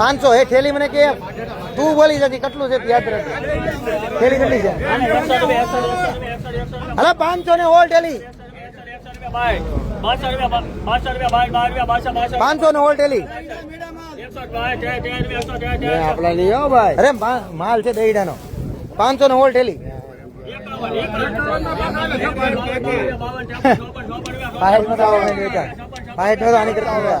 પાંચસો. હે થેલી મને કે તું બોલી જતી કેટલું છે યાદ રાખ થેલી કેટલી છે? હલા પાંચસો ને હોલ થેલી પાંચસો ને હોલ થેલી આપડા લઈ ભાઈ. અરે માલ છે દહીડાનો. પાંચસો ને હોલ થેલી માં તો આની કરતા.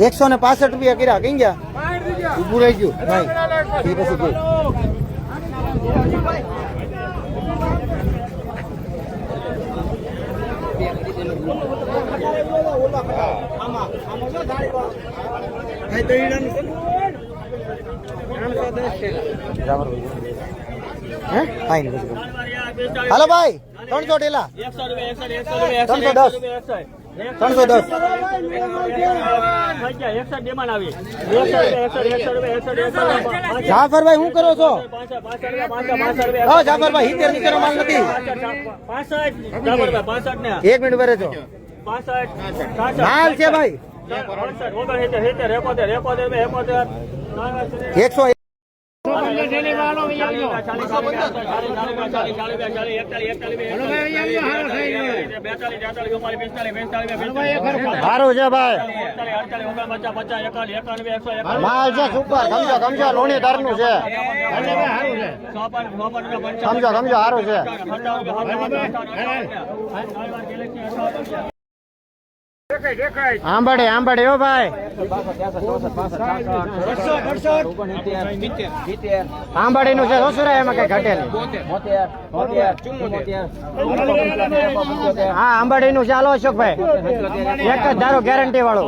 એકસો ને પાસઠ રૂપિયા કર્યા કઈ ગયા? ઉભું રહી ગયું. નહીં એ પછી ગયું હે? કાંઈ નહીં પછી હાલો ભાઈ ત્રણસો ટેલા ત્રણસો દસ ત્રણસો દસ જાફરભાઈ શું કરો છો હા જાફરભાઈ હિતેર નીચેનો માલ નથી એક મિનિટ ભરે છો માલ છે ભાઈ એકસો સારું છે ભાઈ માલ છે સુપર સમજો સમજો લોણી તારનું છે સમજો સમજો સારું છે આંબડે આંબડે ઓ ભાઈ. આંબડે નું છે સસુરા એમાં કઈ ઘટે હા આંબડી નું ચાલો અશોકભાઈ. એક જ ધારો ગેરંટી વાળો.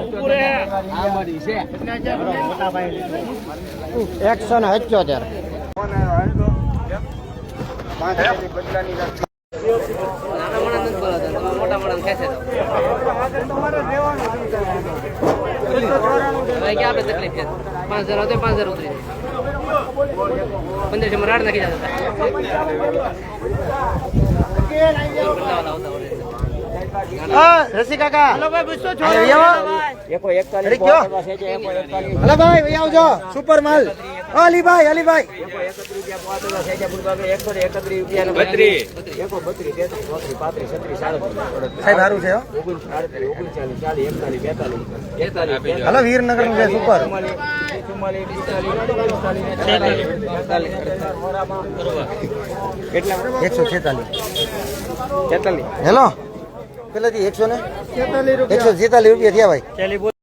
એકસો ને સત્યોતેર. નાના માણસ નથી તમે મોટા માણસ ખેંચે હવે ક્યાં આપણે છે પાંચ હજાર આવતો પાંચ હજાર ઉતરી જાય પંદરમાં રાડ નાખી જતા રસી કાકા. હલો ભાઈ હલો ભાઈ ભાઈ આવજો. સુપર માલ. અલી ભાઈ સાહેબ સારું છે હો. હલો વીરનગરનું છે સુપર. એકસો છેતાલીસ. હેલો. પેલાથી એકસો ને? એકસો છેતાલીસ રૂપિયા થયા ભાઈ.